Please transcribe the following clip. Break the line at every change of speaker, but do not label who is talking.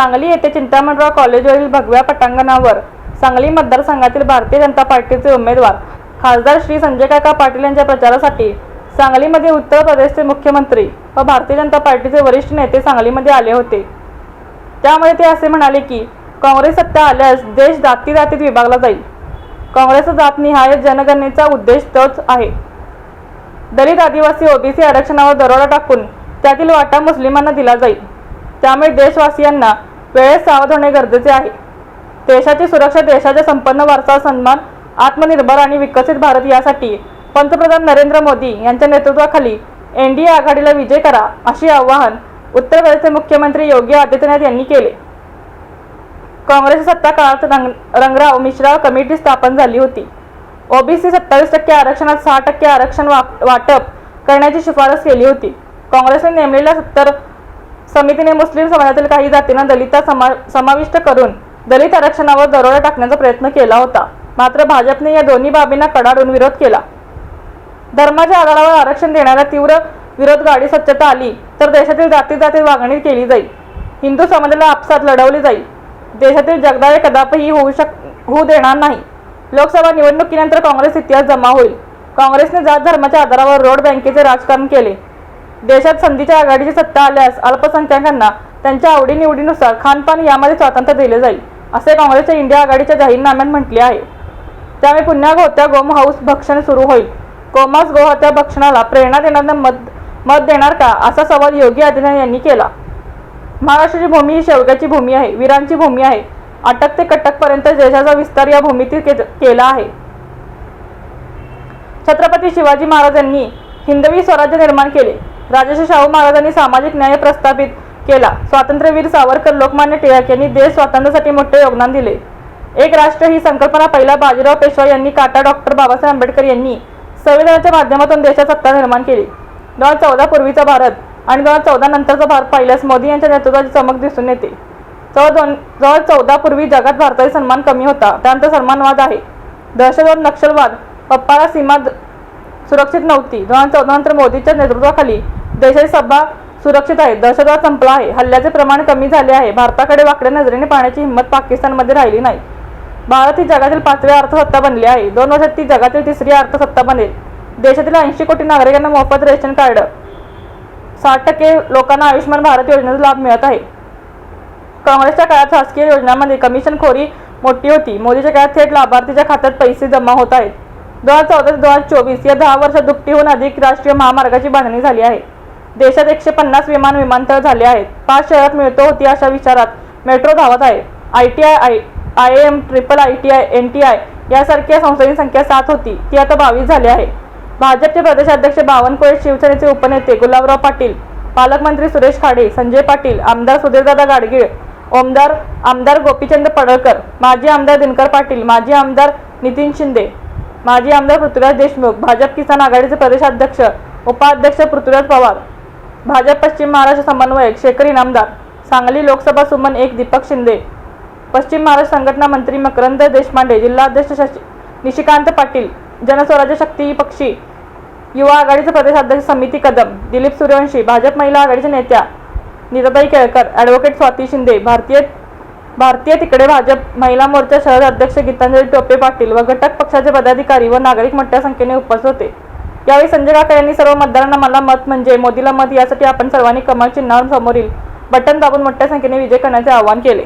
सांगली येथे चिंतामणराव कॉलेजवरील भगव्या पटांगणावर सांगली मतदारसंघातील भारतीय जनता पार्टीचे उमेदवार खासदार श्री संजय काका पाटील यांच्या प्रचारासाठी सांगलीमध्ये उत्तर प्रदेशचे मुख्यमंत्री व भारतीय जनता पार्टीचे वरिष्ठ नेते सांगलीमध्ये आले होते. त्यामुळे ते असे म्हणाले की काँग्रेस सत्ता आल्यास देश जाती जातीत विभागला जाईल. काँग्रेसचा जातनिहाय जनगणनेचा उद्देश तोच आहे. दलित आदिवासी ओबीसी आरक्षणावर दरोडा टाकून त्यातील वाटा मुस्लिमांना दिला जाईल. त्यामुळे देशवासियांना वेळेत सावध होणे गरजेचे आहे. देशाची सुरक्षा देशाच्या संपन्न वारसा सन्मान आत्मनिर्भर आणि विकसित भारत यासाठी पंतप्रधान नरेंद्र मोदी यांच्या नेतृत्वाखाली एन डी ए आघाडीला विजय करा अशी आवाहन उत्तर प्रदेशचे मुख्यमंत्री योगी आदित्यनाथ यांनी केले. काँग्रेस सत्ता काळात रंग रंगराव मिश्रा कमिटी स्थापन झाली होती. ओबीसी सत्तावीस टक्के आरक्षणात सहा टक्के आरक्षण वा- वाटप करण्याची शिफारस केली होती. काँग्रेसने नेमलेल्या सत्तर समितीने मुस्लिम समाजातील काही जातींना दलिता समा समाविष्ट करून दलित आरक्षणावर दरोडा टाकण्याचा प्रयत्न केला होता. मात्र भाजपने या दोन्ही बाबींना कडाडून विरोध केला. धर्माच्या आधारावर आरक्षण देण्याला तीव्र विरोध गाडी स्वच्छता आली तर देशातील जाती जाती वागणी केली जाईल. हिंदू समाजाला आपसात लढवली जाईल. देशातील जगदाळे कदापिही होऊ शक होऊ देणार नाही. लोकसभा निवडणुकीनंतर काँग्रेस इतिहास जमा होईल. काँग्रेसने जात धर्माच्या आधारावर रोड बँकेचे राजकारण केले. देशात संधीच्या आघाडीची सत्ता आल्यास अल्पसंख्याकांना त्यांच्या आवडीनिवडीनुसार खानपान यामध्ये स्वातंत्र्य दिले जाईल असे काँग्रेसच्या इंडिया आघाडीच्या जाहीरनाम्यात म्हटले आहे. त्यामुळे पुन्हा गोहत्या गोम हाऊस भक्षण सुरू होईल. गोमांस गोहत्या भक्षणाला प्रेरणा देणाऱ्यांना मत मत देणार का असा सवाल योगी आदित्यनाथ यांनी केला. महाराष्ट्राची भूमी ही शेवग्याची भूमी आहे वीरांची भूमी आहे. अटक ते कटकपर्यंत देशाचा विस्तार या भूमीतील के- केला आहे. छत्रपती शिवाजी महाराजांनी हिंदवी स्वराज्य निर्माण केले. राजर्षी शाहू महाराजांनी सामाजिक न्याय प्रस्थापित केला. स्वातंत्र्यवीर सावरकर लोकमान्य टिळक यांनी देश स्वातंत्र्यासाठी मोठे योगदान दिले. एक राष्ट्र ही संकल्पना पहिला बाजीराव पेशवा यांनी काटा डॉक्टर बाबासाहेब आंबेडकर यांनी संविधानाच्या माध्यमातून देशात सत्ता निर्माण केली. दोन हजार चौदा पूर्वीचा भारत आणि दोन हजार चौदा नंतरचा भारत पाहिल्यास मोदी यांच्या नेतृत्वाची चमक दिसून येते. जवळ दोन जवळ चौदा पूर्वी जगात भारताचा सन्मान कमी होता त्यानंतर सन्मानवाद आहे. दहशतवाद नक्षलवाद पप्पाला सीमा द- सुरक्षित नव्हती. दोन हजार चौदा नंतर मोदीच्या नेतृत्वाखाली देशाची सभा सुरक्षित आहे. दहशतवाद संपला आहे. हल्ल्याचे प्रमाण कमी झाले आहे. भारताकडे वाकड्या नजरेने पाहण्याची हिंमत पाकिस्तानमध्ये राहिली नाही. भारत ही जगातील पाचवी अर्थसत्ता बनली आहे. दोन वर्षात ती जगातील तिसरी अर्थसत्ता बनेल. देशातील ऐंशी कोटी नागरिकांना मोफत रेशन कार्ड. साठ टक्के लोकांना आयुष्यमान भारत योजनेचा लाभ मिळत आहे. काँग्रेसच्या काळात शासकीय योजनांमध्ये कमिशनखोरी मोठी होती. मोदीच्या काळात थेट लाभार्थीच्या खात्यात पैसे जमा होत आहेत. दोन हजार चौदा ते दोन हजार चोवीस या दहा वर्षात दुपटीहून अधिक राष्ट्रीय महामार्गाची बांधणी झाली आहे. देशात एकशे पन्नास विमान विमानतळ झाले आहेत. पाच शहरात मिळतो होती अशा विचारात. मेट्रो धावत आहे. I T I I I M triple I T I N T I यासारख्या संस्थांची संख्या सात होती. ती आता बावीस झाली आहे. भाजपचे प्रदेशाध्यक्ष बावनकुळे शिवसेनेचे उपनेते गुलाबराव पाटील पालकमंत्री सुरेश खाडे संजय पाटील आमदार सुधीरदादा गाडगीळ ओमदार आमदार गोपीचंद पडळकर माजी आमदार दिनकर पाटील माजी आमदार नितीन शिंदे माजी आमदार पृथ्वीराज देशमुख भाजप किसान आघाडीचे प्रदेशाध्यक्ष उपाध्यक्ष पृथ्वीराज पवार भाजप पश्चिम महाराष्ट्र समन्वयक शेखर इनामदार सांगली लोकसभा सुमन एक दीपक शिंदे पश्चिम महाराष्ट्र संघटना मंत्री मकरंद देशपांडे जिल्हाध्यक्ष शशी निशिकांत पाटील जनस्वराज्य शक्ती पक्षी युवा आघाडीचे प्रदेशाध्यक्ष समिती कदम दिलीप सूर्यवंशी भाजप महिला आघाडीच्या नेत्या नीताताई केळकर ॲडव्होकेट स्वाती शिंदे भारतीय भारतीय तिकडे भाजप महिला मोर्चा शहर अध्यक्ष गीतांजली टोपे पाटील व घटक पक्षाचे पदाधिकारी व नागरिक मोठ्या संख्येने उपस्थित होते. यावेळी संजय काका यांनी सर्व मतदारांना मला मत म्हणजे मोदीला मत यासाठी आपण सर्वांनी कमळ चिन्हावर समोरील बटन दाबून मोठ्या संख्येने विजय करण्याचे आवाहन केले.